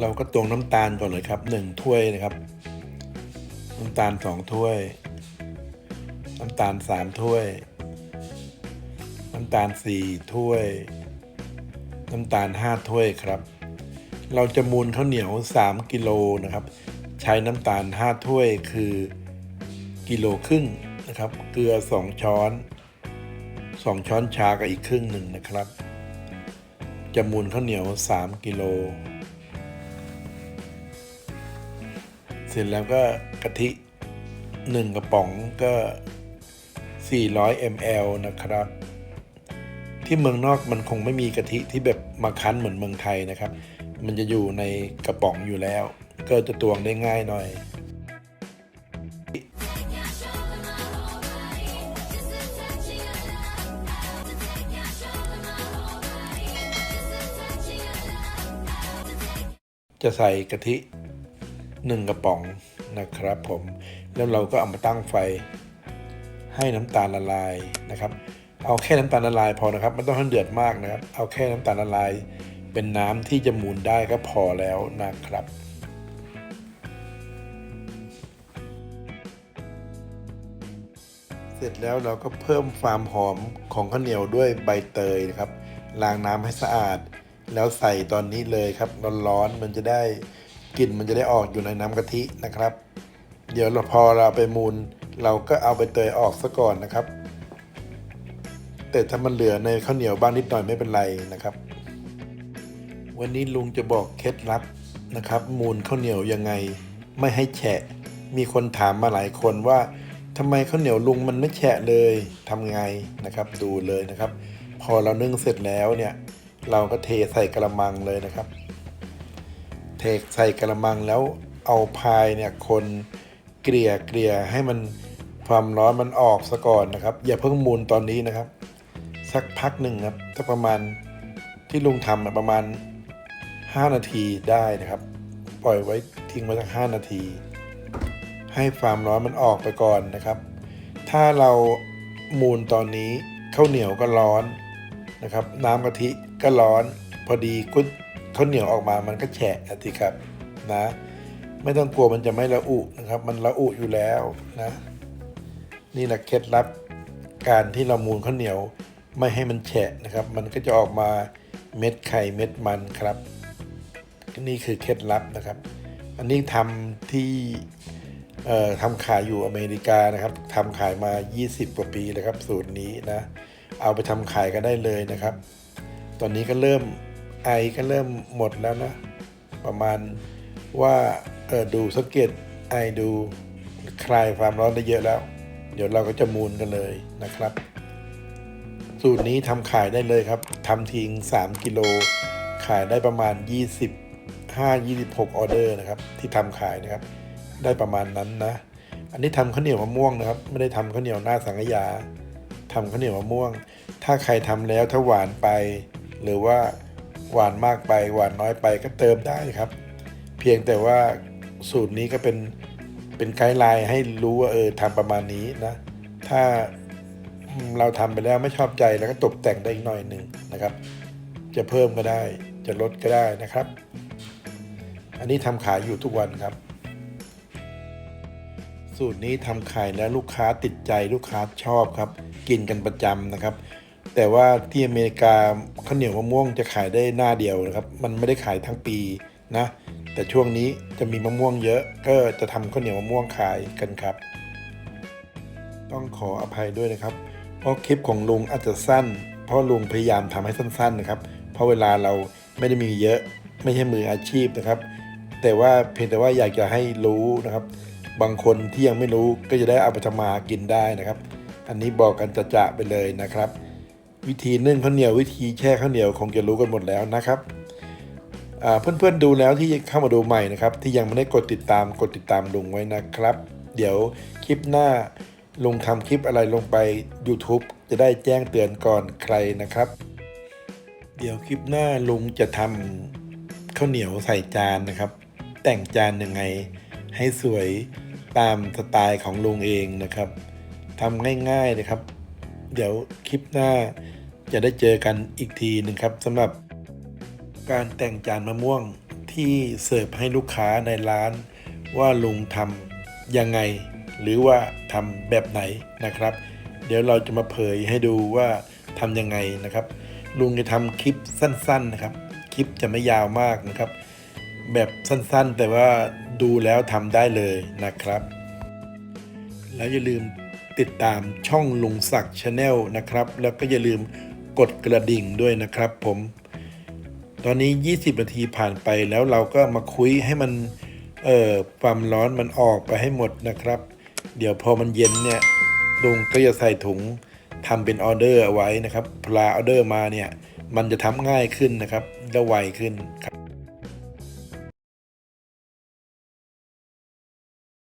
เราก็ตวงน้ำตาลก่อนเลยครับหนึ่งถ้วยนะครับ น้ำตาลสองถ้วย น้ำตาลสามถ้วย น้ำตาลสี่ถ้วย น้ำตาลห้าถ้วยครับ เราจะมูลข้าวเหนียว3กิโลนะครับ ใช้น้ำตาล5ถ้วยคือกิโลครึ่งนะครับ เกลือ2ช้อน2ช้อนชากับอีกครึ่งหนึ่งนะครับ จะมูลข้าวเหนียว 3 กิโล เสร็จแล้วก็กะทิ 1 กระป๋องก็ 400 ml นะครับ ที่เมืองนอกมันคงไม่มีกะทิที่แบบมาคั้นเหมือนเมืองไทยนะครับ มันจะอยู่ในกระป๋องอยู่แล้ว ก็จะตวงได้ง่ายหน่อยจะใส่กะทิ หนึ่งกระป๋องนะครับผมแล้วเราก็เอามาตั้งไฟให้น้ำตาลละลายนะครับ เอาแค่น้ำตาลละลายพอนะครับไม่ต้องให้เดือดมากนะครับ เอาแค่น้ำตาลละลาย เป็นน้ำที่จะหมุนได้ก็พอแล้วนะครับเสร็จแล้วเราก็เพิ่มความหอมของข้าวเหนียวด้วยใบเตยนะครับล้างน้ำให้สะอาด แล้วใส่ตอนนี้เลยครับร้อนๆมันจะได้ กลิ่นมันจะได้ออกอยู่ในน้ำกะทินะครับ เดี๋ยวเราพอเราไปมูล เราก็เอาใบเตยออกซะก่อนนะครับ แต่ถ้ามันเหลือในข้าวเหนียวบ้างนิดหน่อยไม่เป็นไรนะครับ วันนี้ลุงจะบอกเคล็ดลับนะครับ มูลข้าวเหนียวยังไงไม่ให้แฉะ มีคนถามมาหลายคนว่าทำไมข้าวเหนียวลุงมันไม่แฉะเลยทำไงนะครับ ดูเลยนะครับ พอเรานึ่งเสร็จแล้วเนี่ย เราก็เทใส่กระมังเลยนะครับ เทใส่กระมังแล้วเอาพายเนี่ยคนเกลี่ยเกลี่ยให้มันความร้อนมันออกซะก่อนนะครับ อย่าเพิ่งมูลตอนนี้นะครับ สักพักหนึ่งครับถ้าประมาณที่ลุงทำประมาณ 5 นาทีได้นะครับ ปล่อยไว้ทิ้งไว้สัก5นาที ให้ความร้อนมันออกไปก่อนนะครับ ถ้าเรามูลตอนนี้ข้าวเหนียวก็ร้อนนะครับ น้ำกะทิก็ร้อน พอดีกุด ข้าวเหนียวออกมามันก็แฉะนะครับนะ ไม่ต้องกลัวมันจะไม่ละอุนะครับ มันละอุอยู่แล้วนะ นี่แหละเคล็ดลับการที่เรามูลข้าวเหนียวไม่ให้มันแฉะนะครับ มันก็จะออกมาเม็ดไข่เม็ดมันครับ นี่คือเคล็ดลับนะครับ อันนี้ทำที่ทำขายอยู่อเมริกานะครับทำขายมา 20 กว่าปีเลยครับ สูตรนี้นะ เอาไปทำขายกันได้เลยนะครับ ตอนนี้ก็เริ่ม ไอก็เริ่มหมดแล้วนะ ประมาณว่าเออดูสังเกตไอดูคลายความร้อนได้เยอะแล้ว เดี๋ยวเราก็จะมูลกันเลยนะครับ สูตรนี้ทำขายได้เลยครับทำทิ้ง3กิโลขายได้ประมาณ 25 26 ออเดอร์นะครับ ที่ทำขายนะครับ ได้ประมาณนั้นนะ อันนี้ทำข้าวเหนียวมะม่วงนะครับ ไม่ได้ทำข้าวเหนียวหน้าสังขยาทำข้าวเหนียวมะม่วง ถ้าใครทำแล้วถ้าหวานไป หรือว่า หวานมากไปหวานน้อยไปก็เติมได้ครับ เพียงแต่ว่าสูตรนี้ก็เป็นเป็นไกด์ไลน์ให้รู้ว่าเออทำประมาณนี้นะ ถ้าเราทำไปแล้วไม่ชอบใจแล้วก็ตกแต่งได้อีกหน่อยหนึ่งนะครับ จะเพิ่มก็ได้จะลดก็ได้นะครับ อันนี้ทำขายอยู่ทุกวันครับ สูตรนี้ทำขายแล้วลูกค้าติดใจลูกค้าชอบครับ กินกันประจำนะครับ แต่ว่าที่อเมริกาข้าวเหนียวมะม่วงจะขายได้หน้าเดียวนะครับ มันไม่ได้ขายทั้งปีนะ แต่ช่วงนี้จะมีมะม่วงเยอะ ก็จะทำข้าวเหนียวมะม่วงขายกันครับ ต้องขออภัยด้วยนะครับ เพราะคลิปของลุงอาจจะสั้น เพราะลุงพยายามทำให้สั้น ๆนะครับ เพราะเวลาเราไม่ได้มีเยอะ ไม่ใช่มืออาชีพนะครับ แต่ว่าเพียงแต่ว่าอยากจะให้รู้นะครับ บางคนที่ยังไม่รู้ก็จะได้เอาไปทำมากินได้นะครับ อันนี้บอกกันจะจะไปเลยนะครับ วิธีนึ่งข้าวเหนียววิธีแช่ข้าวเหนียวคงจะรู้กันหมดแล้วนะครับเพื่อนๆดูแล้วที่เข้ามาดูใหม่นะครับ ที่ยังไม่ได้กดติดตามกดติดตามลุงไว้นะครับ เดี๋ยวคลิปหน้าลุงทำคลิปอะไรลงไป YouTube จะได้แจ้งเตือนก่อนใครนะครับ เดี๋ยวคลิปหน้าลุงจะทำข้าวเหนียวใส่จานนะครับ แต่งจานยังไงให้สวยตามสไตล์ของลุงเองนะครับทำง่ายๆนะครับ เดี๋ยวคลิปหน้าจะได้เจอกันอีกทีหนึ่งครับสำหรับการแต่งจานมะม่วงที่เสิร์ฟให้ลูกค้าในร้านว่าลุงทำยังไง หรือว่าทำแบบไหนนะครับ เดี๋ยวเราจะมาเผยให้ดูว่าทำยังไงนะครับ ลุงจะทำคลิปสั้นๆนะครับ คลิปจะไม่ยาวมากนะครับ แบบสั้นๆ แต่ว่าดูแล้วทำได้เลยนะครับ แล้วอย่าลืม ติดตามช่องลุงศักดิ์ชาแนลนะครับ แล้วก็อย่าลืมกดกระดิ่งด้วยนะครับผม ตอนนี้ 20 นาทีผ่านไปแล้วเราก็มาคุยให้มันเอ่อความร้อนมันออกไปให้หมดนะครับ เดี๋ยวพอมันเย็นเนี่ยลุงก็จะใส่ถุงทำเป็นออเดอร์เอาไว้นะครับพลาออเดอร์มาเนี่ยมันจะทำง่ายขึ้นนะครับและไวขึ้นครับ